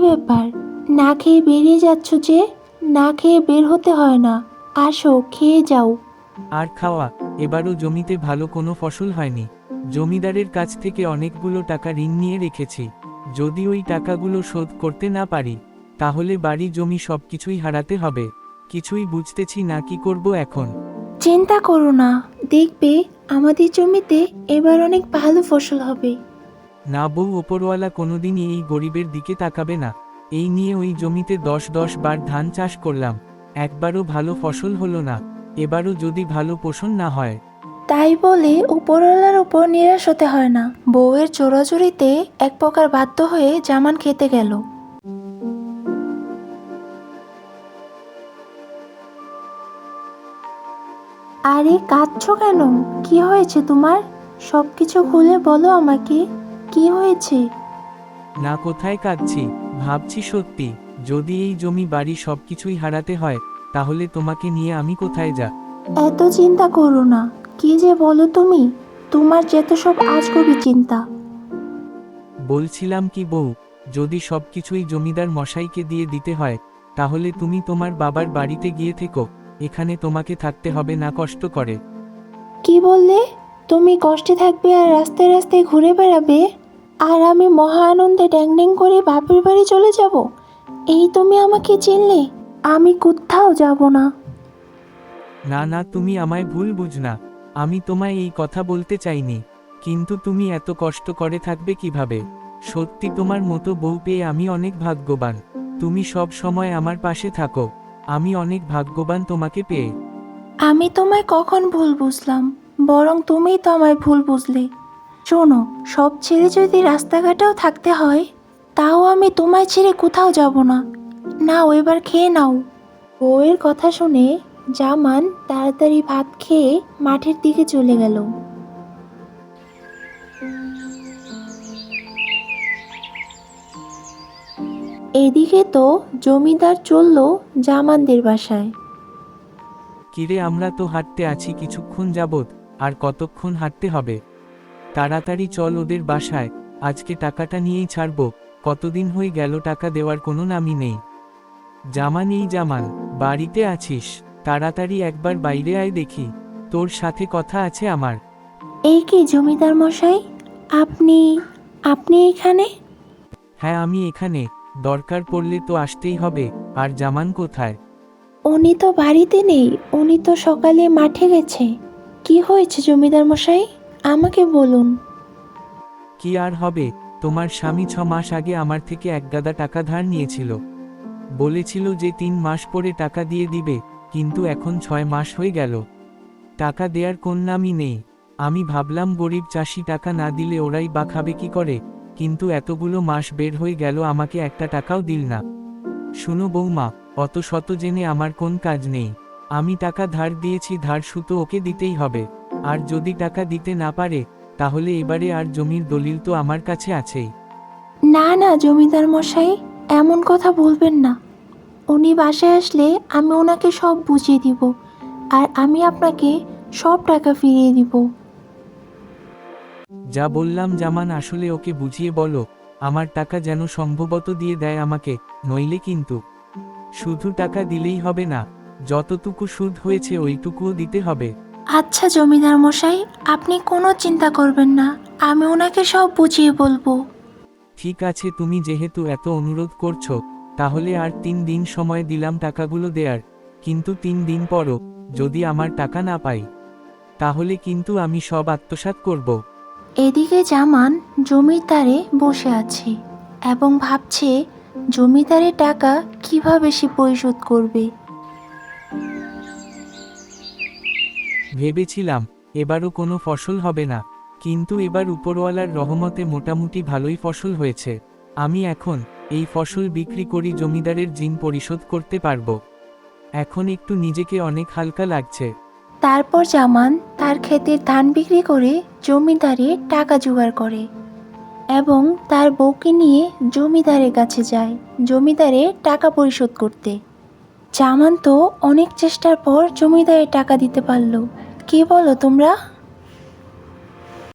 ব্যাপার? না খেয়ে বেরিয়ে যাচ্ছ যে? না খেয়ে বের হতে হয় না। আসো খেয়ে যাও। আর খাওয়া এবারও জমিতে ভালো কোনো ফসল হয়নি। জমিদারের কাছ থেকে অনেকগুলো টাকা ঋণ নিয়ে রেখেছি। যদি ওই টাকাগুলো শোধ করতে না পারি তাহলে বাড়ি জমি সবকিছুই হারাতে হবে। কিছুই বুঝতেছি না কি করব এখন? চিন্তা করো না। দেখবে আমাদের জমিতে এবার অনেক ভালো ফসল হবে। না বউ ওপরওয়ালা কোনোদিনই এই গরিবের দিকে তাকাবে না। এই নিয়ে ওই জমিতে দশ দশ বার ধান চাষ করলাম। একবারও ভালো ফসল হলো না। এবারও যদি ভালো পোষণ না হয়। তাই বলে উপরওয়ালার উপর নিরাশ হতে হয় না। বউয়ের চোরাচুরিতে এক প্রকার বাধ্য হয়ে জামান খেতে গেল। আরে কাঁদছো কেন? কি হয়েছে তোমার? সব কিছু খুলে বলো আমাকে। কি হয়েছে? না কোথায় কাঁদছি? ভাবছি সত্যি যদি এই জমি বাড়ি সবকিছুই হারাতে হয় তাহলে তোমাকে নিয়ে আমি কোথায় যা? এত চিন্তা করো না। কি যে বলো তুমি? তোমার যেত সব আজগবি চিন্তা। বলছিলাম কি বউ যদি সবকিছুই জমিদার মশাইকে দিয়ে দিতে হয় তাহলে তুমি তোমার বাবার বাড়িতে গিয়ে থেকো এখানে তোমাকে থাকতে হবে না কষ্ট করে। কি বললে? তুমি কষ্টে থাকবে আর রাস্তায় রাস্তায় ঘুরে বেড়াবে আর আমি মহা আনন্দে ড্যাং ড্যাং করে বাপের বাড়ি চলে যাব। এই তুমি আমাকে চিনলে আমি কোথাও যাব না। না না তুমি আমায় ভুল বুঝ না। আমি তোমায় এই কথা বলতে চাইনি কিন্তু তুমি এত কষ্ট করে থাকবে কীভাবে? সত্যি তোমার মতো বউ পেয়ে আমি অনেক ভাগ্যবান। তুমি সব সময় আমার পাশে থাকো আমি অনেক ভাগ্যবান তোমাকে পেয়ে। আমি তোমায় কখন ভুল বুঝলাম? বরং তুমিই তো আমায় ভুল বুঝলে। শোনো, সব ছেড়ে যদি রাস্তাঘাটেও থাকতে হয়, তাও আমি তোমায় ছেড়ে কোথাও যাব না। নাও, এবার খেয়ে নাও। বউয়ের কথা শুনে জামান তাড়াতাড়ি ভাত খেয়ে মাঠের দিকে চলে গেল। এদিকে তো জমিদার চলল জামানদের বাসায়। কিরে, আমরা তো হাঁটতে আছি, কিছুক্ষণ যাবত আর কতক্ষণ হাঁটতে হবে? তাড়াতাড়ি চল ওদের বাসায় আজকে টাকাটা নিয়েই ছাড়বো কতদিন হয়ে গেল টাকা দেওয়ার কোনো নামই নেই। জামান এই জামান বাড়িতে আছিস তাড়াতাড়ি একবার বাইরে আয় দেখি তোর সাথে কথা আছে আমার। এই কি জমিদার মশাই? আপনি আপনি এখানে? হ্যাঁ আমি এখানে দরকার পড়লে তো আসতেই হবে আর জামান কোথায়? উনি তো বাড়িতে নেই উনি তো সকালে মাঠে গেছে। কি হয়েছে জমিদার মশাই? আমাকে বলুন। কি আর হবে? তোমার স্বামী ছ মাস আগে আমার থেকে এক গাদা টাকা ধার নিয়েছিল। বলেছিল যে তিন মাস পরে টাকা দিয়ে দিবে, কিন্তু এখন ছয় মাস হয়ে গেল। টাকা দেয়ার কোন নামই নেই। আমি ভাবলাম গরিব চাষি টাকা না দিলে ওরাই বা খাবে কি করে, কিন্তু এতগুলো মাস বের হয়ে গেল আমাকে একটা টাকাও দিল না। শুনো বৌমা, অত শত জেনে আমার কোন কাজ নেই। আমি টাকা ধার দিয়েছি ধার সুতো ওকে দিতেই হবে। আর যদি টাকা দিতে না পারে তাহলে এবারে আর জমির দলিল তো আমার কাছে আছেই। না না জমিদার মশাই এমন কথা বলবেন না। উনি বাসায় আসলে আমি ওনাকে সব বুঝিয়ে দিব আর আমি আপনাকে সব টাকা ফিরিয়ে দিব। যা বললাম জামান আসলে ওকে বুঝিয়ে বলো আমার টাকা যেন সম্ভবত দিয়ে দেয় আমাকে নইলে কিন্তু। শুধু টাকা দিলেই হবে না যতটুকু সুদ হয়েছে ওইটুকুও দিতে হবে। আচ্ছা জমিদার মশাই আপনি কোনো চিন্তা করবেন না আমি ওনাকে সব বুঝিয়ে বলব। ঠিক আছে তুমি যেহেতু এত অনুরোধ করছ তাহলে আর তিন দিন সময় দিলাম টাকাগুলো দেয়ার। কিন্তু তিন দিন পরও যদি আমার টাকা না পাই তাহলে কিন্তু আমি সব আত্মসাৎ করব। এদিকে জামান জমিদারে বসে আছে এবং ভাবছে জমিদারের টাকা কীভাবে সে পরিশোধ করবে। ভেবেছিলাম, এবারও কোনো ফসল হবে না, কিন্তু এবার উপরওয়ালার রহমতে মোটামুটি ভালোই ফসল হয়েছে। আমি এখন এই ফসল বিক্রি করি জমিদারের ঋণ পরিশোধ করতে পারব। এখন একটু নিজেকে অনেক হালকা লাগছে। তারপর জামান তার ক্ষেতের ধান বিক্রি করে জমিদারে টাকা জোগাড় করে এবং তার বউকে নিয়ে জমিদারের কাছে যায়। জমিদারে টাকা পরিশোধ করতে। জামান তো অনেক চেষ্টার পর জমিদারের টাকা দিতে পারল। কি বলো তোমরা?